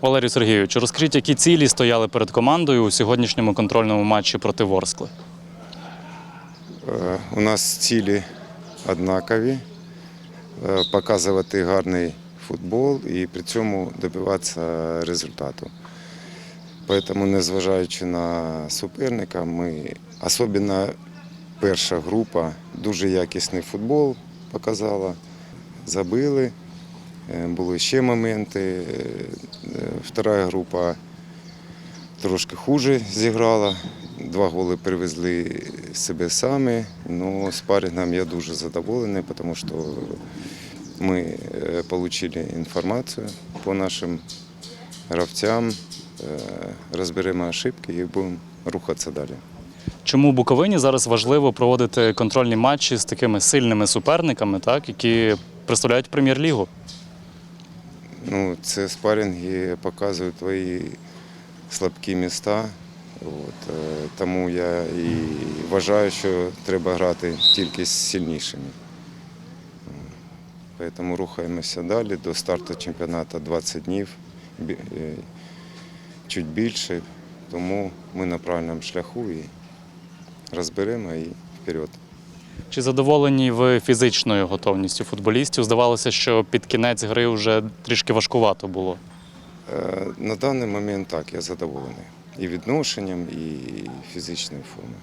Валерію Сергійовичу, розкажіть, які цілі стояли перед командою у сьогоднішньому контрольному матчі проти Ворскли? Е, У нас цілі однакові е, показувати гарний футбол і при цьому добиватися результату. Тому, незважаючи на суперника, ми, особливо перша група, дуже якісний футбол показала, забили. Е, Були ще моменти. Е, Втора група трошки хуже зіграла. Два голи привезли себе самі. Ну, спарингом я дуже задоволений, тому що ми е, отримали інформацію по нашим гравцям, розберемо ошибки і будемо рухатися далі. Чому Буковині зараз важливо проводити контрольні матчі з такими сильними суперниками, так, які представляють прем'єр-лігу? Ну, це спарринги показують твої слабкі міста. От, е, тому я і вважаю, що треба грати тільки з сильнішими. Тому рухаємося далі. До старту чемпіонату 20 днів, е, чуть більше. Тому ми на правильному шляху і розберемо і вперед. Чи задоволені ви фізичною готовністю футболістів? Здавалося, що під кінець гри вже трішки важкувато було. Е, На даний момент так, я задоволений. І відношенням, і фізичною формою.